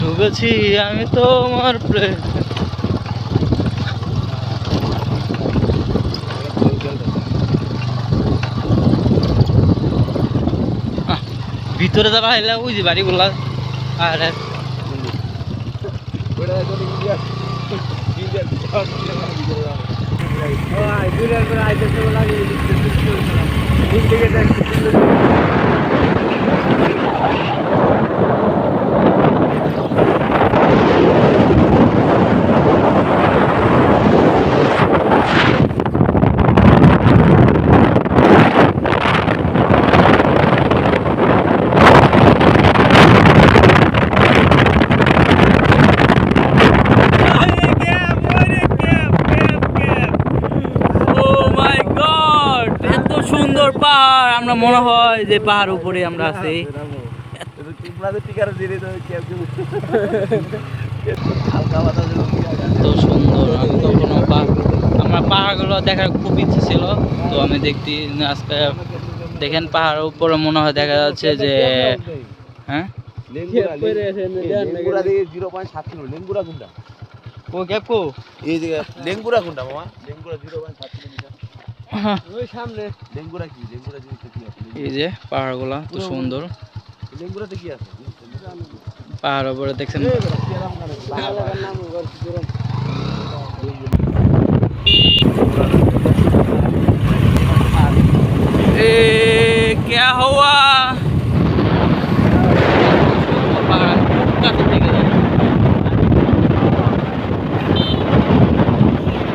ঢুকেছি আমি প্রেম আহ, ভিতরে যাবা হইলে ওই যে বাড়িগুলা। আর। আর ও পাহাড় আমরা মনে হয় যে পাহাড় উপরে আমরা আছি। এত সুন্দর আমি কখনো আমার পাহাড়গুলো দেখার খুব ইচ্ছে ছিল তো আমি দেখতে আজকে দেখেন পাহাড়ের উপরে মনে হয় দেখা যাচ্ছে যে হ্যাঁ? ও গেপো। এই যে লেঙ্গুরা কোনটা মামা। লেঙ্গুরা জিরো পয়েন্ট সাত কিলোমিটার এই যে পাহাড়গুলো তো সুন্দর লেঙ্গুরাতে কি আছে পাহাড়ের উপরে দেখছেন ए क्या हुआ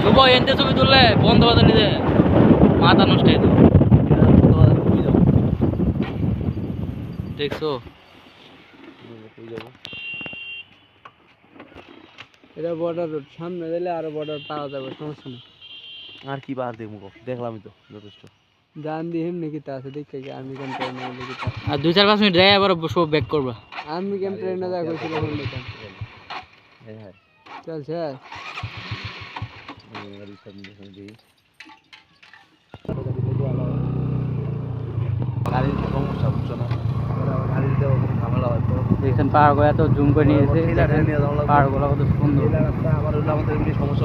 শুভ এনতে ছবি তুললে বন্ধ বাধা নিতে মাথা নষ্ট হয়ে দেখছ? এটা বর্ডার রোড সামনে দিলে আরও বর্ডার পাওয়া যাবে সমস্যা নেই। আর কি বার দেখব দেখলামই তো যথেষ্ট। জান দিয়ে এমনি কিতা আছে? দেখে কি আর্মি ক্যাম্প ট্রেনে গেলে কিতা আর দুই চার পাঁচ মিনিট যাই আবার সব ব্যাক করবা। আর্মি ক্যাম্প ট্রেনে যা কইছিল কোন দিকে? হ্যাঁ হ্যাঁ। গাড়ির সমস্যা বুঝছ না গাড়িতে ঝামেলা হয় তো দেখছেন পাহাড়গুলো এত জুম করে নিয়েছে কত সুন্দর। আমার আমাদের এমনি সমস্যা